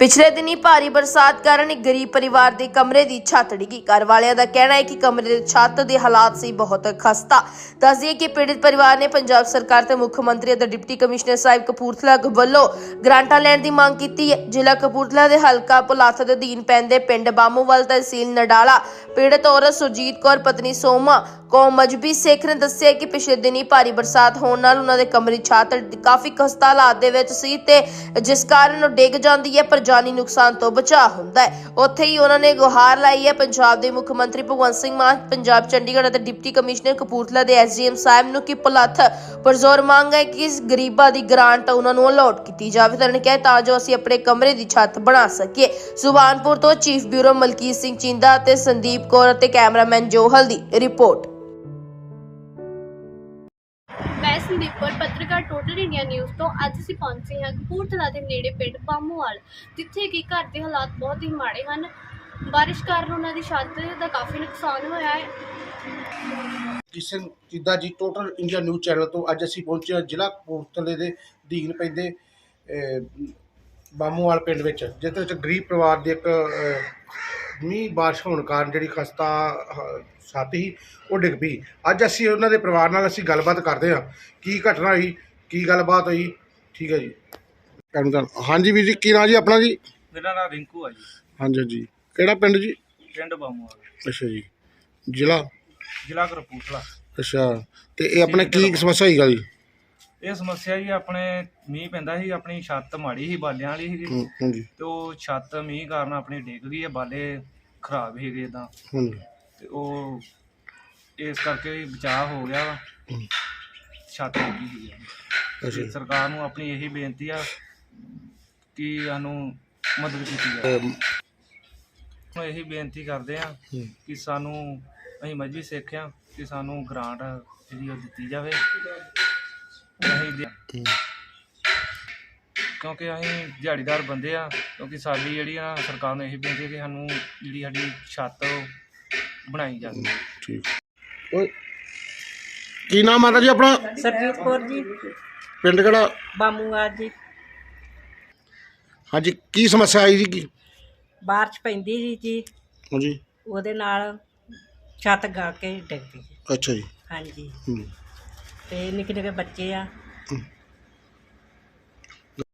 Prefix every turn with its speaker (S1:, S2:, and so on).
S1: ਪਿਛਲੇ ਦਿਨੀ ਭਾਰੀ ਬਰਸਾਤ ਕਾਰਨ ਇੱਕ ਗਰੀਬ ਪਰਿਵਾਰ ਦੇ ਕਮਰੇ ਦੀ ਛੱਤ ਡਿੱਗੀ। ਘਰ ਵਾਲਿਆਂ ਦਾ ਕਹਿਣਾ ਹੈ ਕਿ ਕਮਰੇ ਦੇ ਛੱਤ ਦੇ ਹਾਲਾਤ ਸੀ ਬਹੁਤ ਖਸਤਾ। ਦੱਸਦੀਏ ਕਿ ਪੀੜਿਤ ਪਰਿਵਾਰ ਨੇ ਪੰਜਾਬ ਸਰਕਾਰ ਤੇ ਮੁੱਖ ਮੰਤਰੀ ਅਤੇ ਡਿਪਟੀ ਕਮਿਸ਼ਨਰ ਸਾਹਿਬ ਕਪੂਰਥਲਾ ਵੱਲੋਂ ਗ੍ਰਾਂਟਾਂ ਲੈਣ ਦੀ ਮੰਗ ਕੀਤੀ ਹੈ। ਜ਼ਿਲ੍ਹਾ ਕਪੂਰਥਲਾ ਦੇ ਹਲਕਾ ਪੁਲਾਥ ਦੇ ਅਧੀਨ ਪੈਂਦੇ ਪਿੰਡ ਬਾਮੂਵਾਲ ਤਹਿਸੀਲ ਨਡਾਲਾ, ਪੀੜਤ ਔਰਤ ਸੁਰਜੀਤ ਕੌਰ, ਪਤਨੀ ਸੋਮਾ, ਕੌਮ ਮਜਬੀ ਸੇਖ ਨੇ ਦੱਸਿਆ ਕਿ ਪਿਛਲੇ ਦਿਨੀ ਭਾਰੀ ਬਰਸਾਤ ਹੋਣ ਨਾਲ ਉਹਨਾਂ ਦੇ ਕਮਰੇ ਛੱਤ ਕਾਫੀ ਖਸਤਾ ਹਾਲਾਤ ਦੇ ਵਿੱਚ ਸੀ ਤੇ ਜਿਸ ਕਾਰਨ ਉਹ ਡਿੱਗ ਜਾਂਦੀ ਹੈ। ਪਰ ਜਾਨੀ ਨੁਕਸਾਨ ਤੋਂ ਬਚਾਅ ਹੁੰਦਾ ਹੈ। ਉੱਥੇ ਹੀ ਉਹਨਾਂ ਨੇ ਗੁਹਾਰ ਲਾਈ ਹੈ। ਪੰਜਾਬ ਦੇ ਮੁੱਖ ਮੰਤਰੀ ਭਗਵੰਤ ਸਿੰਘ ਮਾਨ, ਪੰਜਾਬ ਚੰਡੀਗੜ੍ਹ ਅਤੇ ਡਿਪਟੀ ਕਮਿਸ਼ਨਰ ਕਪੂਰਥਲਾ ਦੇ ਐਸਡੀਐਮ ਸਾਹਿਬ ਨੂੰ ਕਿ ਪੁਲੱਥ? ਪਰਜ਼ੋਰ ਮੰਗ ਹੈ ਕਿ ਇਸ ਗਰੀਬਾਂ ਦੀ ਗ੍ਰਾਂਟ ਉਹਨਾਂ ਨੂੰ ਅਲਾਟ ਕੀਤੀ ਜਾਵੇ। ਤਾਂ ਕਿਹਾ ਤਾਂ ਜੋ ਅਸੀਂ ਆਪਣੇ ਕਮਰੇ ਦੀ ਛੱਤ ਬਣਾ ਸਕੀਏ। ਸੁਬਾਨਪੁਰ ਤੋਂ ਚੀਫ ਬਿਊਰੋ ਮਲਕੀਤ ਸਿੰਘ ਚਿੰਦਾ ਅਤੇ ਸੰਦੀਪ ਕੌਰ ਅਤੇ ਕੈਮਰਾਮੈਨ ਜੋਹਲ ਦੀ ਰਿਪੋਰਟ।
S2: ਮੈਂ ਪੱਤਰਕਾਰ ਟੋਟਲ ਇੰਡੀਆ ਨਿਊਜ਼ ਤੋਂ ਅੱਜ ਅਸੀਂ ਪਹੁੰਚੇ ਹਾਂ ਕਪੂਰਥਲਾ ਦੇ ਨੇੜੇ ਪਿੰਡ ਬਾਮੂਵਾਲ, ਜਿੱਥੇ ਕਿ ਘਰ ਦੇ ਹਾਲਾਤ ਬਹੁਤ ਹੀ ਮਾੜੇ ਹਨ। ਬਾਰਿਸ਼ ਕਾਰਨ ਉਹਨਾਂ ਦੀ ਛੱਤ ਦਾ ਕਾਫੀ ਨੁਕਸਾਨ ਹੋਇਆ ਹੈ।
S3: ਕਿਸ਼ਨ ਜਿੱਦਾਂ ਜੀ ਟੋਟਲ ਇੰਡੀਆ ਨਿਊਜ਼ ਚੈਨਲ ਤੋਂ ਅੱਜ ਅਸੀਂ ਪਹੁੰਚੇ ਹਾਂ ਜ਼ਿਲ੍ਹਾ ਕਪੂਰਥਲੇ ਦੇ ਅਧੀਨ ਪੈਂਦੇ ਬਾਮੂਵਾਲ ਪਿੰਡ ਵਿੱਚ ਜਿਸ ਵਿੱਚ ਗਰੀਬ ਪਰਿਵਾਰ ਦੇ ਇੱਕ ਮੀਂਹ ਬਾਰਿਸ਼ ਹੋਣ ਕਾਰਨ ਜਿਹੜੀ ਖਸਤਾ ਛੱਤ ਸੀ ਉਹ ਡਿੱਗ ਪਈ। ਅੱਜ ਅਸੀਂ ਉਹਨਾਂ ਦੇ ਪਰਿਵਾਰ ਨਾਲ ਅਸੀਂ ਗੱਲਬਾਤ ਕਰਦੇ ਹਾਂ। ਕੀ ਘਟਨਾ ਹੋਈ? ਕੀ ਗੱਲਬਾਤ ਹੋਈ? ਠੀਕ ਹੈ ਜੀ। ਕਰ ਹਾਂਜੀ ਵੀਰ ਜੀ ਕੀ ਨਾਂ ਜੀ ਆਪਣਾ ਜੀ?
S4: ਮੇਰਾ ਨਾਮ ਰਿੰਕੂ ਆ ਜੀ।
S3: ਹਾਂਜੀ ਹਾਂਜੀ। ਕਿਹੜਾ ਪਿੰਡ ਜੀ?
S4: ਪਿੰਡ ਬਾਮੂਵਾਲ
S3: ਅੱਛਾ ਜੀ। ਜ਼ਿਲ੍ਹਾ?
S4: ਜ਼ਿਲ੍ਹਾ ਕਰਪੂਰਥਲਾ।
S3: ਅੱਛਾ। ਤੇ ਇਹ ਆਪਣੇ ਕੀ ਸਮੱਸਿਆ ਹੋਈ ਗਾ ਜੀ?
S4: ਇਹ ਸਮੱਸਿਆ ਜੀ ਆਪਣੇ ਮੀਂਹ ਪੈਂਦਾ ਸੀ ਆਪਣੀ ਛੱਤ ਮਾੜੀ ਸੀ ਬਾਲਿਆਂ ਵਾਲੀ ਸੀ
S3: ਹੂੰ, ਹਾਂਜੀ।
S4: ਤੇ ਉਹ ਛੱਤ ਮੀਂਹ ਕਾਰਨ ਆਪਣੀ ਡਿੱਗ ਗਈ ਹੈ ਬਾਲੇ ਖਰਾਬ ਸੀਗੇ ਇਦਾਂ
S3: ਹਾਂਜੀ।
S4: ਤੇ ਉਹ ਇਸ ਕਰਕੇ ਵੀ ਬਚਾਅ ਹੋ ਗਿਆ ਵਾ।
S3: ਹੂੰ।
S4: ਛੱਤ ਡਿੱਗੀ ਸੀ
S3: ਅੱਛਾ
S4: ਤੇ
S3: ਜੀ।
S4: ਸਰਕਾਰ ਨੂੰ ਆਪਣੀ ਇਹੀ ਬੇਨਤੀ ਆ ਕਿ ਸਾਨੂੰ ਮਦਦ ਕੀਤੀ ਜਾਵੇ।
S3: ਅਮ,
S4: ਹੁਣ ਇਹੀ ਬੇਨਤੀ ਕਰਦੇ ਆ
S3: ਹੂੰ,
S4: ਕਿ ਸਾਨੂੰ ਅਸੀਂ ਮਜਬੀ ਸਿੱਖਿਆ ਕਿ ਸਾਨੂੰ ਗ੍ਰਾਂਟ ਜਿਹੜੀ ਉਹ ਦਿੱਤੀ ਜਾਵੇ। ਅਸੀਂ ਕਿਉਂਕਿ ਅਸੀਂ ਦਿਹਾੜੀਦਾਰ ਬੰਦੇ ਆ ਕਿਉਂਕਿ ਸਾਡੀ ਜਿਹੜੀ ਆ ਸਰਕਾਰ ਨੂੰ ਇਹੀ ਬੇਨਤੀ ਕਿ ਸਾਨੂੰ ਜਿਹੜੀ ਸਾਡੀ ਛੱਤ ਉਹ ਬਣਾਈ ਜਾਵੇ।
S3: ਠੀਕ। ਓਏ ਕੀ ਨਾਮ ਮਾਤਾ ਜੀ ਆਪਣਾ?
S5: ਸਰਜੀਤ ਕੌਰ ਜੀ।
S3: ਪਿੰਡ ਕਿਹੜਾ?
S5: ਬਾਮੂਆ ਜੀ।
S3: ਹਾਂਜੀ ਕੀ ਸਮੱਸਿਆ ਆਈ ਜੀ? ਕੀ?
S5: ਬਾਰਿਸ਼ ਪੈਂਦੀ ਸੀ ਜੀ।
S3: ਹਾਂਜੀ।
S5: ਉਹਦੇ ਨਾਲ ਛੱਤ ਗਾ ਕੇ ਡਿੱਗ ਪਈ
S3: ਅੱਛਾ ਜੀ।
S5: ਹਾਂਜੀ।
S3: ਹੂੰ,
S5: ਤੇ ਨਿੱਕੇ ਨਿੱਕੇ ਬੱਚੇ ਆ।